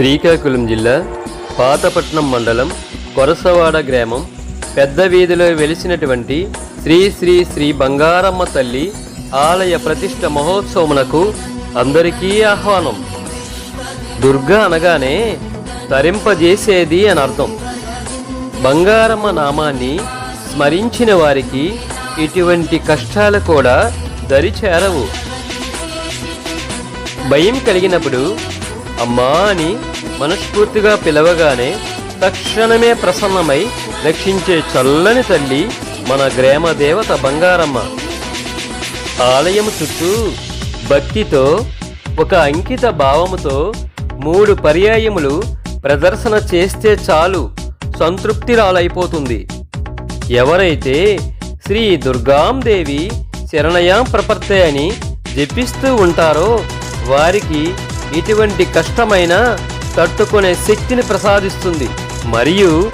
శ్రీకాకుళం జిల్లా పాతపట్నం మండలం కొరసవాడ గ్రామం పెద్ద వీధిలో వెలిసినటువంటి శ్రీ శ్రీ శ్రీ బంగారమ్మ తల్లి ఆలయ ప్రతిష్ట మహోత్సవమునకు అందరికీ ఆహ్వానం. దుర్గా అనగానే తరింపజేసేది అని అర్థం. బంగారమ్మ నామాన్ని స్మరించిన వారికి ఇటువంటి కష్టాలు కూడా దరిచేరవు. భయం కలిగినప్పుడు అమ్మా అని మనస్ఫూర్తిగా పిలవగానే తక్షణమే ప్రసన్నమై రక్షించే చల్లని తల్లి మన గ్రామ దేవత బంగారమ్మ. ఆలయం చుట్టూ భక్తితో ఒక అంకిత భావముతో మూడు పర్యాయములు ప్రదర్శన చేస్తే చాలు సంతృప్తిరాలైపోతుంది. ఎవరైతే శ్రీ దుర్గాందేవి శరణయాం ప్రపర్తే అని జపిస్తూ ఉంటారో వారికి ఇటువంటి కష్టమైన తట్టుకునే శక్తిని ప్రసాదిస్తుంది. మరియు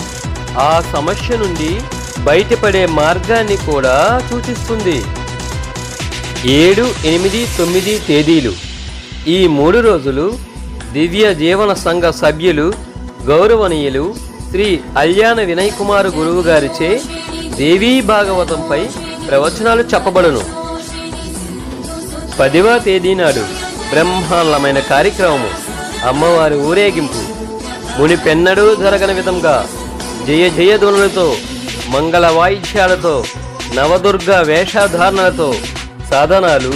ఆ సమస్య నుండి బయటపడే మార్గాన్ని కూడా సూచిస్తుంది. ఏడు ఎనిమిది తొమ్మిది తేదీలు. ఈ మూడు రోజులు దివ్య జీవన సంఘ సభ్యులు గౌరవనీయులు శ్రీ అల్యాణ వినయ్ కుమార్ గురువు గారిచే దేవీ భాగవతంపై ప్రవచనాలు చెప్పబడును. పదివ తేదీ నాడు బ్రహ్మాండమైన కార్యక్రమము. అమ్మవారి ఊరేగింపు. మునిపెన్నడూ జరగని విధంగా జయ జయధ్వనులతో మంగళ వాయిద్యాలతో నవదుర్గ వేషధారణలతో సాధనాలు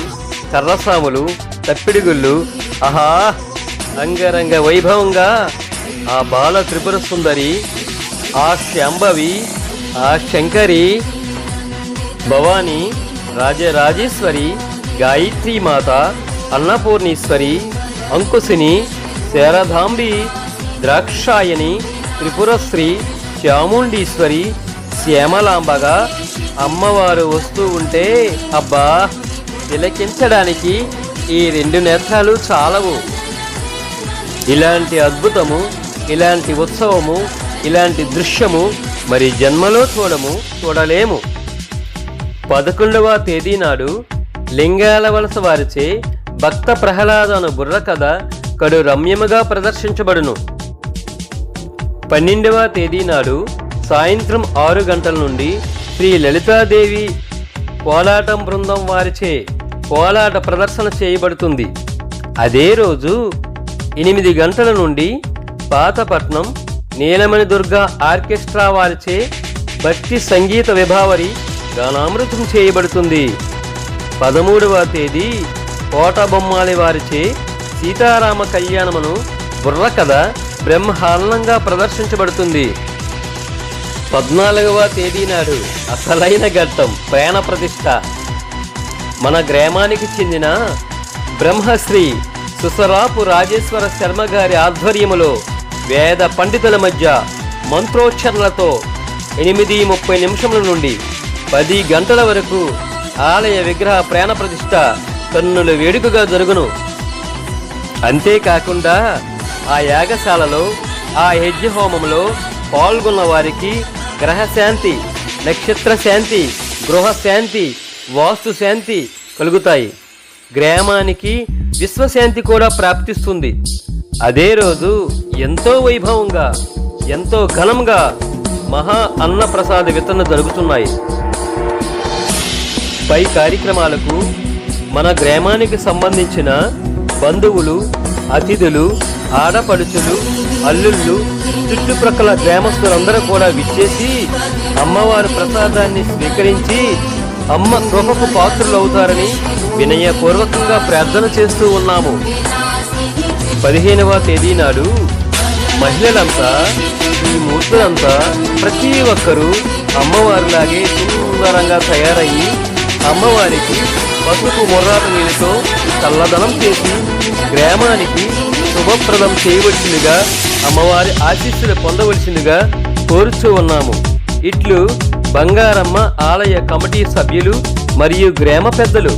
కర్రసాములు తప్పిడిగుళ్ళు ఆహా! అంగరంగ వైభవంగా ఆ బాల త్రిపుర సుందరి ఆ శాంభవి ఆ శంకరి భవాని రాజరాజేశ్వరి గాయత్రీ మాత అన్నపూర్ణేశ్వరి అంకుశిని శారదాంబి ద్రాక్షాయని త్రిపురశ్రీ చాముండీశ్వరి శ్యామలాంబగా అమ్మవారు వస్తూ ఉంటే అబ్బా! తిలకించడానికి ఈ రెండు నేత్రాలు చాలవు. ఇలాంటి అద్భుతము ఇలాంటి ఉత్సవము ఇలాంటి దృశ్యము మరి జన్మలో చూడము చూడలేము. పదకొండవ తేదీ నాడు లింగాల వలస వారిచే భక్త ప్రహ్లాదను బుర్ర కథ కడు రమ్యముగా ప్రదర్శించబడును. పన్నెండవ తేదీ నాడు సాయంత్రం ఆరు గంటల నుండి శ్రీ లలితాదేవి కోలాటం బృందం వారిచే కోలాట ప్రదర్శన చేయబడుతుంది. అదే రోజు ఎనిమిది గంటల నుండి పాతపట్నం నీలమణి దుర్గా ఆర్కెస్ట్రా వారిచే భక్తి సంగీత విభావరి గానామృతం చేయబడుతుంది. పదమూడవ తేదీ కోటబొమ్మాలి వారిచే సీతారామ కళ్యాణమును బుర్ర కథ బ్రహ్మాండంగా ప్రదర్శించబడుతుంది. పద్నాలుగవ తేదీ నాడు అసలైన ఘట్టం ప్రయాణ ప్రతిష్ట. మన గ్రామానికి చెందిన బ్రహ్మశ్రీ సుసరాపు రాజేశ్వర శర్మ గారి ఆధ్వర్యములో వేద పండితుల మధ్య మంత్రోచ్చరణలతో ఎనిమిది ముప్పై నిమిషముల నుండి పది గంటల వరకు ఆలయ విగ్రహ ప్రాణ ప్రతిష్ట కన్నుల వేడుకగా జరుగును. అంతేకాకుండా ఆ యాగశాలలో ఆ యజ్ఞ హోమంలో పాల్గొన్న వారికి గ్రహశాంతి నక్షత్ర శాంతి గృహ శాంతి వాస్తు శాంతి కలుగుతాయి. గ్రామానికి విశ్వశాంతి కూడా ప్రాప్తిస్తుంది. అదే రోజు ఎంతో వైభవంగా ఎంతో ఘనంగా మహా అన్నప్రసాద వితరణ జరుగుతున్నాయి. పై కార్యక్రమాలకు మన గ్రామానికి సంబంధించిన బంధువులు అతిథులు ఆడపడుచులు అల్లుళ్ళు చుట్టుప్రక్కల గ్రామస్తులందరూ కూడా విచ్చేసి అమ్మవారి ప్రసాదాన్ని స్వీకరించి అమ్మ కృపకు పాత్రులవుతారని వినయపూర్వకంగా ప్రార్థన చేస్తూ ఉన్నాము. పదిహేనవ తేదీ నాడు మహిళలంతా ఈ మూర్తులంతా ప్రతి ఒక్కరూ అమ్మవారిలాగే సుందరంగా తయారయ్యి అమ్మవారికి పసుపు మొర్రాట నీళ్ళతో చల్లదనం చేసి గ్రామానికి శుభప్రదం చేయవలసిందిగా అమ్మవారి ఆశీస్సులు పొందవలసిందిగా కోరుచూ ఉన్నాము. ఇట్లు బంగారమ్మ ఆలయ కమిటీ సభ్యులు మరియు గ్రామ పెద్దలు